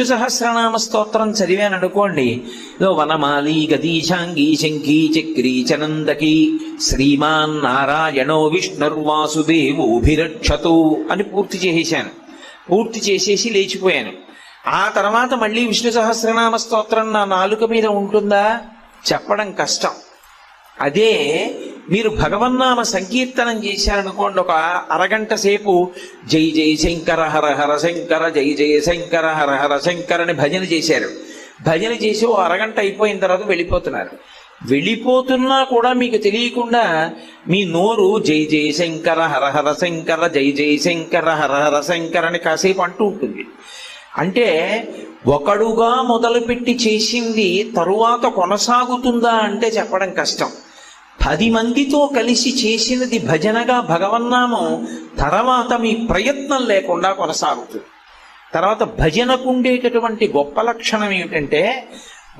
విష్ణు సహస్రనామ స్తోత్రం చదివాను అనుకోండి వనమాలి గదీశాంగి శంఖీ చక్రీ చనందకి శ్రీమాన్ నారాయణో విష్ణుర్వాసుదేవోభిరక్షతు అని పూర్తి చేసేశాను. పూర్తి చేసేసి లేచిపోయాను. ఆ తర్వాత మళ్ళీ విష్ణు సహస్రనామ స్తోత్రం నా నాలుక మీద ఉంటుందా? చెప్పడం కష్టం. అదే మీరు భగవన్నామ సంకీర్తనం చేశారనుకోండి ఒక అరగంట సేపు జై జై శంకర హర హర శంకర జై జై శంకర హర హర శంకర అని భజన చేశారు. భజన చేసి ఓ అరగంట అయిపోయిన తర్వాత వెళ్ళిపోతున్నారు. వెళ్ళిపోతున్నా కూడా మీకు తెలియకుండా మీ నోరు జై జై శంకర హర హర శంకర జై జై శంకర హర హర శంకర అని కాసేపు అంటూ ఉంటుంది. అంటే ఒకడుగా మొదలుపెట్టి చేసింది తరువాత కొనసాగుతుందా అంటే చెప్పడం కష్టం. పది మందితో కలిసి చేసినది భజనగా భగవన్నామం తర్వాత మీ ప్రయత్నం లేకుండా కొనసాగుతుంది. తర్వాత భజనకు ఉండేటటువంటి గొప్ప లక్షణం ఏమిటంటే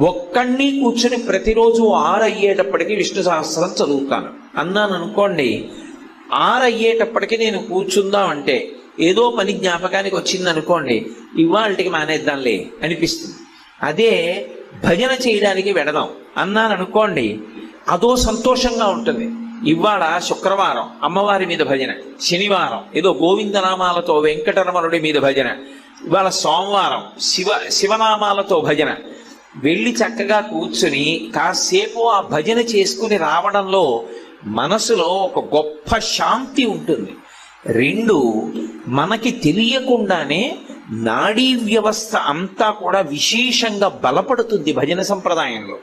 ఒక్కడిని కూర్చుని ప్రతిరోజు ఆరయ్యేటప్పటికి విష్ణు సహస్రం చదువుతాను. అన్నాను అనుకోండి ఆరయ్యేటప్పటికి నేను కూర్చుందాం అంటే ఏదో పని జ్ఞాపకానికి వచ్చింది అనుకోండి ఇవాళకి మానేద్దాంలే అనిపిస్తుంది. అదే భజన చేయడానికి వెడదాం. అన్నాను అనుకోండి అదో సంతోషంగా ఉంటుంది. ఇవాళ శుక్రవారం. అమ్మవారి మీద భజన. శనివారం. ఏదో గోవిందనామాలతో వెంకటరమణుడి మీద భజన. ఇవాళ సోమవారం. శివ శివనామాలతో భజన. వెళ్ళి చక్కగా కూర్చుని కాసేపు ఆ భజన చేసుకుని రావడంలో మనసులో ఒక గొప్ప శాంతి ఉంటుంది. రెండు మనకి తెలియకుండానే నాడీ వ్యవస్థ అంతా కూడా విశేషంగా బలపడుతుంది భజన సంప్రదాయంలో.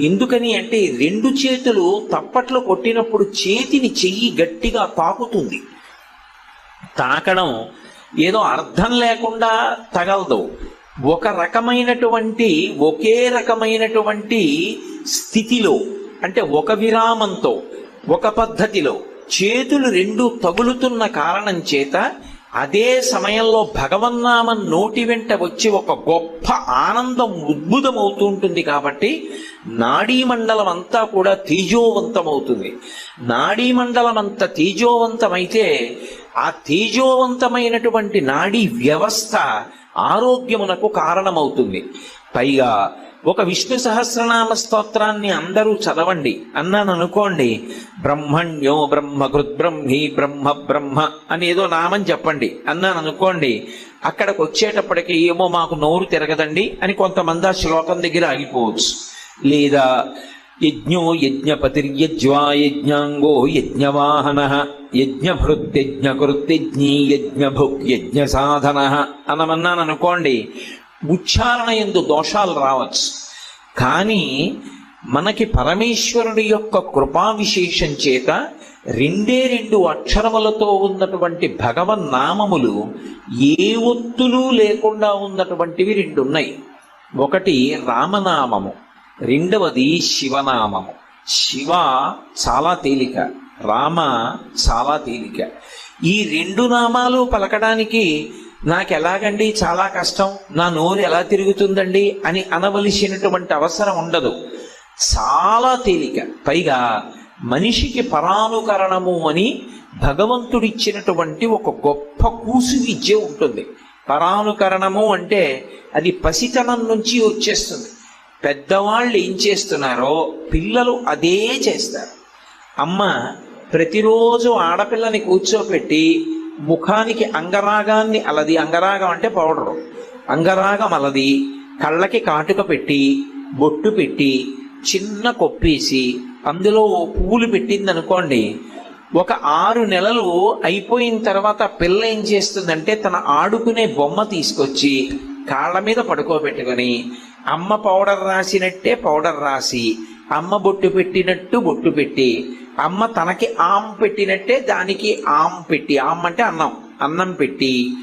ఎందుకని అంటే రెండు చేతులు తప్పట్లో కొట్టినప్పుడు చేతిని చెయ్యి గట్టిగా తాకుతుంది. తాకడం ఏదో అర్థం లేకుండా తగలదు. ఒక రకమైనటువంటి ఒకే రకమైనటువంటి స్థితిలో అంటే ఒక విరామంతో ఒక పద్ధతిలో చేతులు రెండు తగులుతున్న కారణం చేత అదే సమయంలో భగవన్నామం నోటి వెంట వచ్చి ఒక గొప్ప ఆనందం ఉద్భుతమవుతూ ఉంటుంది కాబట్టి నాడీ మండలం అంతా కూడా తేజోవంతమవుతుంది. నాడీ మండలం అంత తేజోవంతమైతే ఆ తేజోవంతమైనటువంటి నాడీ వ్యవస్థ ఆరోగ్యమునకు కారణమవుతుంది. పైగా ఒక విష్ణు సహస్రనామ స్తోత్రాన్ని అందరూ చదవండి. అన్నాను అనుకోండి బ్రహ్మణ్యో బ్రహ్మకృత్ బ్రహ్మి బ్రహ్మ బ్రహ్మ అని ఏదో నామం చెప్పండి. అన్నాను అనుకోండి అక్కడికి వచ్చేటప్పటికి ఏమో మాకు నోరు తిరగదండి అని కొంతమంది ఆ శ్లోకం దగ్గర ఆగిపోవచ్చు. లేదా యజ్ఞో యజ్ఞపతిర్యజ్వా యజ్ఞాంగో యజ్ఞవాహన యజ్ఞభృత్యజ్ఞకృత్యజ్ఞీ యజ్ఞభుక్ యజ్ఞ సాధన అనమన్నాను అనుకోండి ఉచ్చారణ ఎందు దోషాలు రావచ్చు. కానీ మనకి పరమేశ్వరుడి యొక్క కృపా విశేషం చేత రెండే రెండు అక్షరములతో ఉన్నటువంటి భగవన్ నామములు ఏ ఒత్తులు లేకుండా ఉన్నటువంటివి రెండు ఉన్నాయి ఒకటి రామనామము రెండవది శివనామము. శివ చాలా తేలిక రామ చాలా తేలిక. ఈ రెండు నామాలు పలకడానికి నాకు ఎలాగండి చాలా కష్టం. నా నోరు ఎలా తిరుగుతుందండి? అని అనవలసినటువంటి అవసరం ఉండదు. చాలా తేలిక. పైగా మనిషికి పరానుకరణము అని భగవంతుడిచ్చినటువంటి ఒక గొప్ప కూసు విద్య ఉంటుంది. పరానుకరణము అంటే అది పసితనం నుంచి వచ్చేస్తుంది. పెద్దవాళ్ళు ఏం చేస్తున్నారో పిల్లలు అదే చేస్తారు. అమ్మ ప్రతిరోజు ఆడపిల్లని కూర్చోపెట్టి ముఖానికి అంగరాగాన్ని అలది. అంగరాగం అంటే పౌడరు. అంగరాగం అలది. కళ్ళకి కాటుక పెట్టి బొట్టు పెట్టి చిన్న కొప్పేసి అందులో ఓ పువ్వులు పెట్టింది అనుకోండి ఒక ఆరు నెలలు అయిపోయిన తర్వాత పిల్ల ఏం చేస్తుందంటే తన ఆడుకునే బొమ్మ తీసుకొచ్చి కాళ్ళ మీద పడుకోబెట్టుకొని అమ్మ పౌడర్ రాసినట్టే పౌడర్ రాసి అమ్మ బొట్టు పెట్టినట్టు బొట్టు పెట్టి అమ్మ తనకి ఆమ్ పెట్టినట్టే దానికి ఆమ్ పెట్టి ఆమ్ అంటే అన్నం అన్నం పెట్టి.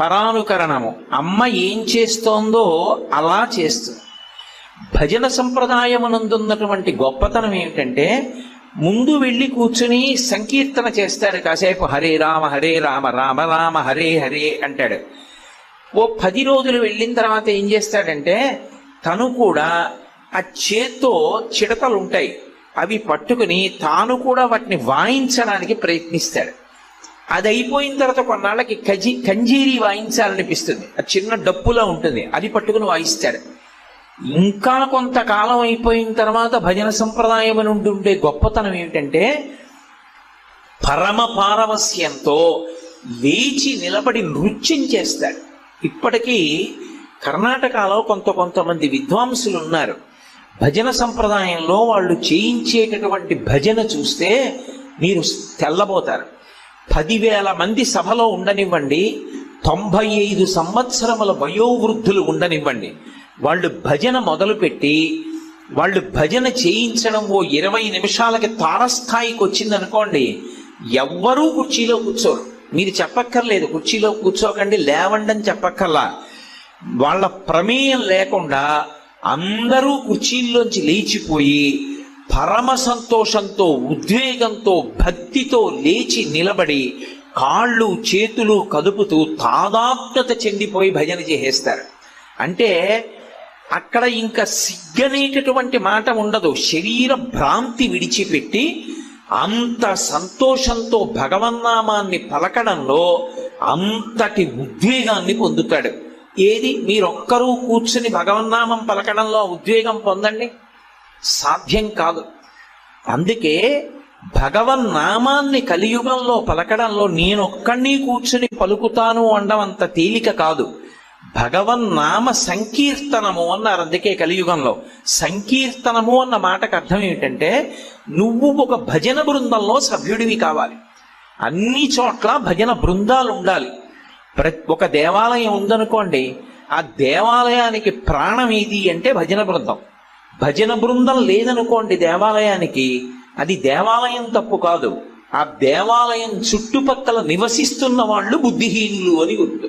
పరానుకరణము. అమ్మ ఏం చేస్తోందో అలా చేస్తుంది భజన సంప్రదాయమునందున్నటువంటి గొప్పతనం ఏమిటంటే ముందు వెళ్ళి కూర్చుని సంకీర్తన చేస్తాడు కాసేపు. హరే రామ హరే రామ రామ రామ హరే హరే అంటాడు. ఓ పది రోజులు వెళ్ళిన తర్వాత ఏం చేస్తాడంటే తను కూడా ఆ చేత్తో చిడతలు ఉంటాయి అవి పట్టుకుని తాను కూడా వాటిని వాయించడానికి ప్రయత్నిస్తాడు. అది అయిపోయిన తర్వాత కొన్నాళ్ళకి కజీ కంజీరి వాయించాలనిపిస్తుంది. అది చిన్న డప్పులా ఉంటుంది. అది పట్టుకుని వాయిస్తాడు. ఇంకా కొంతకాలం అయిపోయిన తర్వాత భజన సంప్రదాయం అని ఉండే గొప్పతనం ఏమిటంటే పరమ పారవస్యంతో లేచి నిలబడి నృత్యం చేస్తాడు. ఇప్పటికీ కర్ణాటకలో కొంత కొంతమంది విద్వాంసులు ఉన్నారు. భజన సంప్రదాయంలో వాళ్ళు చేయించేటటువంటి భజన చూస్తే మీరు తెల్లబోతారు. పదివేల మంది సభలో ఉండనివ్వండి తొంభై ఐదు సంవత్సరముల వయోవృద్ధులు ఉండనివ్వండి. వాళ్ళు భజన మొదలుపెట్టి వాళ్ళు భజన చేయించడం ఓ ఇరవై నిమిషాలకి తారస్థాయికి వచ్చిందనుకోండి ఎవ్వరూ కుర్చీలో కూర్చోరు. మీరు చెప్పక్కర్లేదు కుర్చీలో కూర్చోకండి లేవండి అని చెప్పక్కర్లా. వాళ్ళ ప్రమేయం లేకుండా అందరూ కుర్చీల్లోంచి లేచిపోయి పరమ సంతోషంతో ఉద్వేగంతో భక్తితో లేచి నిలబడి కాళ్ళు చేతులు కదుపుతూ తాదాత్మ్యత చెందిపోయి భజన చేసేస్తారు. అంటే అక్కడ ఇంకా సిగ్గనేటటువంటి మాట ఉండదు. శరీర భ్రాంతి విడిచిపెట్టి అంత సంతోషంతో భగవన్నామాన్ని పలకడంలో అంతటి ఉద్వేగాన్ని పొందుతాడు. ఏది? మీరొక్కరూ కూర్చుని భగవన్నామం పలకడంలో ఉద్వేగం పొందండి. సాధ్యం కాదు. అందుకే భగవన్నామాన్ని కలియుగంలో పలకడంలో నేనొక్కడిని కూర్చుని పలుకుతాను అండమంత తేలిక కాదు. భగవన్నామ సంకీర్తనము అన్నారు అందుకే కలియుగంలో. సంకీర్తనము అన్న మాటకు అర్థం ఏమిటంటే నువ్వు ఒక భజన బృందంలో సభ్యుడివి కావాలి. అన్ని చోట్ల భజన బృందాలు ఉండాలి ప్రతి ఒక దేవాలయం ఉందనుకోండి ఆ దేవాలయానికి ప్రాణం ఏది అంటే భజన బృందం. భజన బృందం లేదనుకోండి దేవాలయానికి అది దేవాలయం తప్పు కాదు. ఆ దేవాలయం చుట్టుపక్కల నివసిస్తున్న వాళ్ళు బుద్ధిహీనులు అని గుర్తు